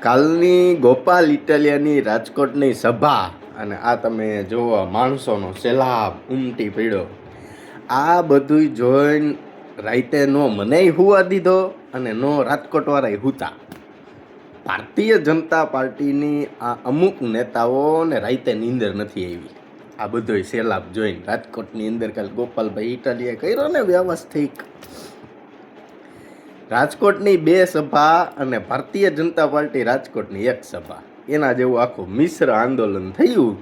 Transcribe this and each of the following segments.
કાલની ગોપાલ ઇટાલિયાની રાજકોટની સભા અને આ તમે જુઓ માણસોનો સેલાબ, ઉમટી પીડો આ બધું જોઈને રાઈતે નો મને હુવા દીધો અને નો રાજકોટવાળાએ હુતા. ભારતીય જનતા પાર્ટીની આ અમુક નેતાઓને રાઈતે નીંદર નથી આવી. આ બધોય સેલાબ જોઈને રાજકોટની અંદર કાલ ગોપાલભાઈ ઇટાલિયા કર્યો ને વ્યવસ્થિત. રાજકોટની બે સભા અને ભારતીય જનતા પાર્ટી રાજકોટની એક સભા. એના જેવું આખું મિશ્ર આંદોલન થયું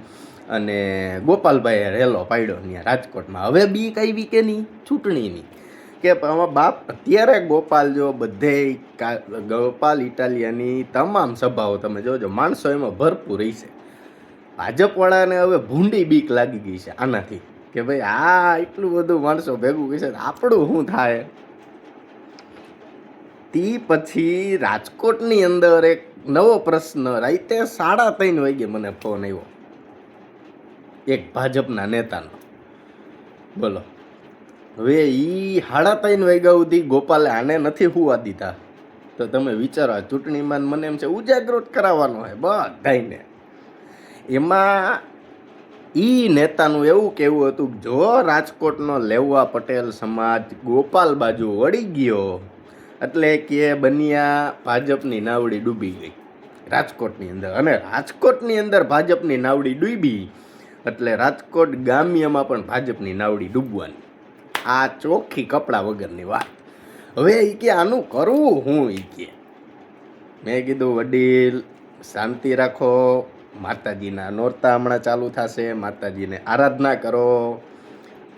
અને ગોપાલભાઈએ રેલો પાડ્યો ત્યાં રાજકોટમાં. હવે બી કઈ કે નહીં? ચૂંટણીની કે આમાં બાપ અત્યારે ગોપાલ જો બધે ગોપાલ ઇટાલિયાની તમામ સભાઓ તમે જોજો, માણસો એમાં ભરપૂર છે. ભાજપવાળાને હવે ભૂંડી બીક લાગી ગઈ છે આનાથી. કે ભાઈ આ એટલું બધું માણસો ભેગું કહેશે આપણું શું થાય? તી પછી રાજકોટની અંદર એક નવો પ્રશ્ન. રાતે સાડા ત્રણ વાગે મને ફોન આવ્યો. એક ભાજપના નેતાનો. બોલો. હવે ઈ સાડા ત્રણ વાગ્યા સુધી ગોપાલે આને નથી હુવા દીધા. તો તમે વિચારો ચૂંટણીમાં મને એમ છે ઉજાગૃત કરાવવાનો હોય બધાને એમાં ઈ નેતાનું એવું કહેવું હતું કે જો રાજકોટનો લેવા પટેલ સમાજ ગોપાલ બાજુ વળી ગયો એટલે કે બન્યા ભાજપની નાવડી ડૂબી ગઈ. રાજકોટની અંદર. અને રાજકોટની અંદર ભાજપની નાવડી ડૂબી એટલે રાજકોટ ગામ્યમાં પણ ભાજપની નાવડી ડૂબવાની. આ ચોખ્ખી કપડા વગરની વાત. હવે એ કે આનું કરવું હું એ કે. મેં કીધું, વડીલ, શાંતિ રાખો. માતાજીના નોરતા હમણાં ચાલુ થશે. માતાજીને આરાધના કરો.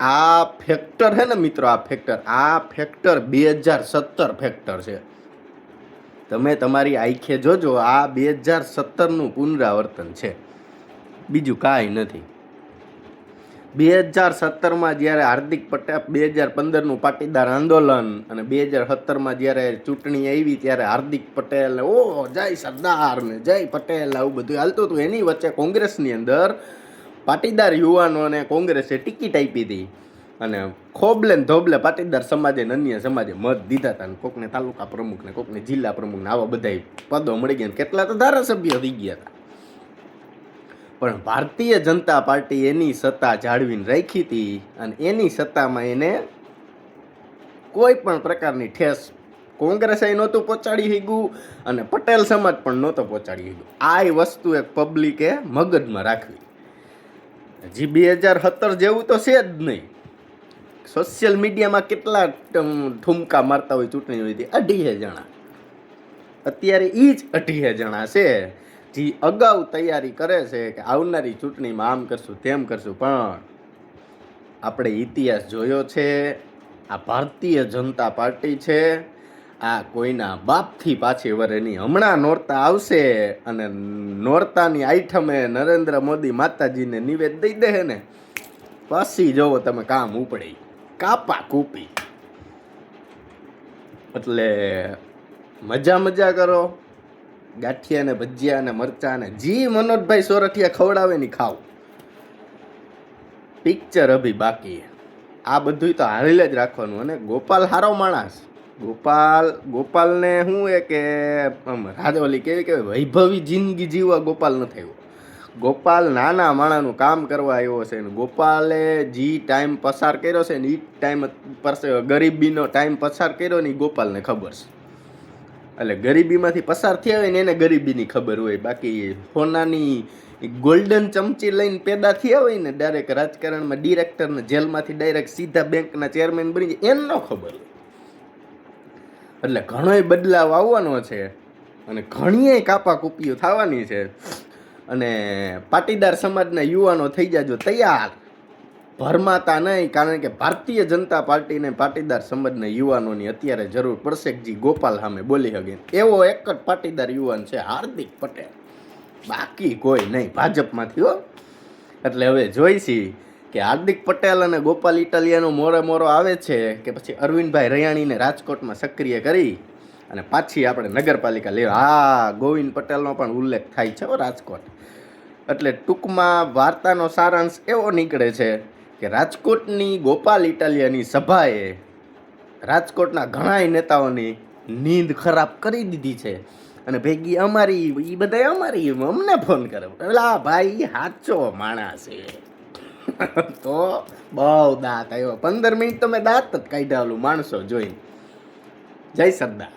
આ ફેક્ટર છે ને મિત્રો, આ ફેક્ટર આ ફેક્ટર બે હજાર સત્તર ફેક્ટર છે. તમે તમારી આંખે જોજો, આ બે હજાર સત્તરનું પુનરાવર્તન છે. બીજું કાંઈ નથી. બે હજાર સત્તરમાં જ્યારે હાર્દિક પટેલ, બે હજાર પંદરનું પાટીદાર આંદોલન અને બે હજાર સત્તરમાં જ્યારે ચૂંટણી આવી ત્યારે હાર્દિક પટેલ ઓ, જય સરદાર ને, જય પટેલ, આવું બધું હાલતું હતું. એની વચ્ચે કોંગ્રેસની અંદર પાટીદાર યુવાનોને કોંગ્રેસે ટિકિટ આપી હતી અને ખોબલે ધોબલે પાટીદાર સમાજે અન્ય સમાજે મત દીધા હતા અને કોકને તાલુકા પ્રમુખને કોકને જિલ્લા પ્રમુખને આવા બધા પદો મળી ગયા કેટલા તો ધારાસભ્ય થઈ ગયા હતા. પણ ભારતીય જનતા પાર્ટી એની સત્તા જાળવીને રાખી હતી અને એની સત્તામાં એને કોઈ પણ પ્રકારની ઠેસ કોંગ્રેસે નહોતું પહોંચાડી શક્યું અને પટેલ સમાજ પણ નહોતો પહોંચાડી શક્યું. આ વસ્તુ એક પબ્લિકે મગજમાં રાખવી. હજી બે હજાર સત્તર જેવું તો છે જ નહીં. સોશિયલ મીડિયામાં કેટલા ઠુમકા મારતા હોય ચૂંટણી લીધી અઢીએ જણા. અત્યારે એ જ અઢીએ જણા છે. જે અગાઉ તૈયારી કરે છે કે આવનારી ચૂંટણીમાં આમ કરશું, તેમ કરશું, પણ આપણે ઇતિહાસ જોયો છે. આ ભારતીય જનતા પાર્ટી છે. આ કોઈના બાપથી પાછી વરેની હમણાં નોરતા આવશે અને નોરતાની આઈઠમે નરેન્દ્ર મોદી માતાજીને નિવેદ દઈ દે ને? પછી જોવો તમે કામ ઉપડે, કાપા કૂપી. એટલે મજા મજા કરો, ગાંઠિયા ને ભજીયા ને મરચા ને જી મનોજભાઈ સોરઠિયા ખવડાવે ની ખાવ પિક્ચર અભી બાકી આ બધું તો હારેલ જ રાખવાનું અને ગોપાલ હારો માણસ. ગોપાલ, ગોપાલને શું એ કે, આમ રાજવલી કેવી કે વૈભવી જિંદગી જીવવા ગોપાલ ન થયો. ગોપાલ નાના માણાનું કામ કરવા આવ્યો છે ને ગોપાલે જે ટાઈમ પસાર કર્યો છે ને એ ટાઈમ ગરીબીનો ટાઈમ પસાર કર્યો ને એ ગોપાલને ખબર છે. એટલે ગરીબીમાંથી પસાર થયા હોય ને એને ગરીબીની ખબર હોય. બાકી સોનાની ગોલ્ડન ચમચી લઈને પેદા થયા હોય ને ડાયરેક્ટ રાજકારણમાં ડિરેક્ટરને જેલમાંથી ડાયરેક્ટ સીધા બેંકના ચેરમેન બની જાય એને ખબર હોય. એટલે ઘણોય બદલાવ આવવાનો છે અને ઘણીય કાપા કૂપીઓ થવાની છે. અને પાટીદાર સમાજના યુવાનો થઈ જાજો તૈયાર. ભરમાતા નહીં, કારણ કે ભારતીય જનતા પાર્ટીને પાટીદાર સમાજના યુવાનોની અત્યારે જરૂર પડશે જી ગોપાલ સામે બોલી શકે. એવો એક જ પાટીદાર યુવાન છે હાર્દિક પટેલ. બાકી કોઈ નહીં, ભાજપમાંથી હો. એટલે હવે જોઈશી. કે હાર્દિક પટેલ અને ગોપાલ ઇટાલિયાનો મોરે મોરો આવે છે કે પછી અરવિંદભાઈ રૈયાણીને રાજકોટમાં સક્રિય કરી અને પાછી આપણે નગરપાલિકા લેવા. હા, ગોવિંદ પટેલનો પણ ઉલ્લેખ થાય છે રાજકોટ. એટલે ટૂંકમાં વાર્તાનો સારાંશ એવો નીકળે છે કે રાજકોટની ગોપાલ ઇટાલિયાની સભાએ રાજકોટના ઘણાય નેતાઓની નીંદ ખરાબ કરી દીધી છે. અને ભેગી અમારી એ બધા અમારી, અમને ફોન કરે આ ભાઈ સાચો માણસ છે. તો બહુ દાંત આવ્યો. પંદર મિનિટ તો મેં દાંત જ કાઢ્યા ઓલું માણસો જોઈ જય સરદાર.